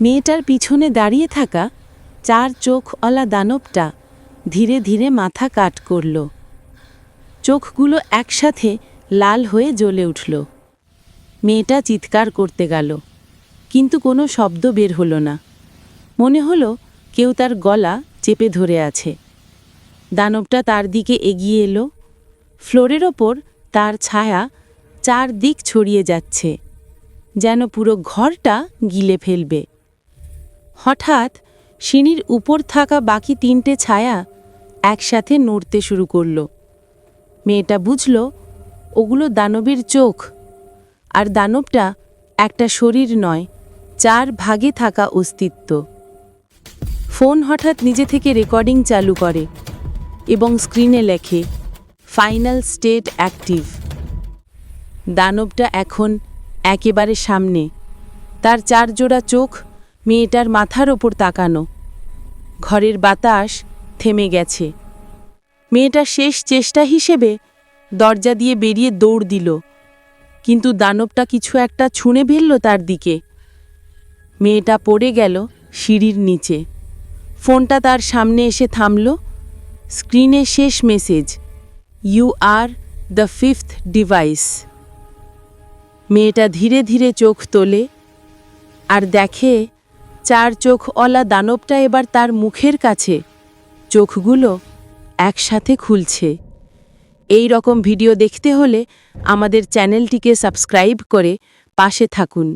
মেয়েটার পিছনে দাঁড়িয়ে থাকা চার চোখওয়ালা দানবটা ধীরে ধীরে মাথা কাট করল। চোখগুলো একসাথে লাল হয়ে জ্বলে উঠল। মেয়েটা চিৎকার করতে গেল, কিন্তু কোনো শব্দ বের হলো না। মনে হলো কেউ তার গলা চেপে ধরে আছে। দানবটা তার দিকে এগিয়ে এলো। ফ্লোরের ওপর তার ছায়া চার দিক ছড়িয়ে যাচ্ছে, যেন পুরো ঘরটা গিলে ফেলবে। হঠাৎ সিঁড়ির উপর থাকা বাকি তিনটে ছায়া একসাথে নড়তে শুরু করল। মেয়েটা বুঝল, ওগুলো দানবের চোখ। আর দানবটা একটা শরীর নয়, চার ভাগে থাকা অস্তিত্ব। ফোন হঠাৎ নিজে থেকে রেকর্ডিং চালু করে এবং স্ক্রিনে লেখে, ফাইনাল স্টেট অ্যাক্টিভ। দানবটা এখন একেবারে সামনে, তার চার জোড়া চোখ মেয়েটার মাথার ওপর তাকানো। ঘরের বাতাস থেমে গেছে। মেয়েটা শেষ চেষ্টা হিসেবে দরজা দিয়ে বেরিয়ে দৌড় দিল। কিন্তু দানবটা কিছু একটা ছুঁড়ে ফেলল তার দিকে। মেয়েটা পড়ে গেল সিঁড়ির নিচে। ফোনটা তার সামনে এসে থামল। স্ক্রিনে শেষ message you are the fifth device মেয়েটা ধীরে ধীরে চোখ তোলে আর দেখে চার চোখ অলা দানবটা এবার তার মুখের কাছে। চোখগুলো একসাথে খুলছে। এই রকম ভিডিও দেখতে হলে আমাদের চ্যানেলটিকে সাবস্ক্রাইব করে পাশে থাকুন।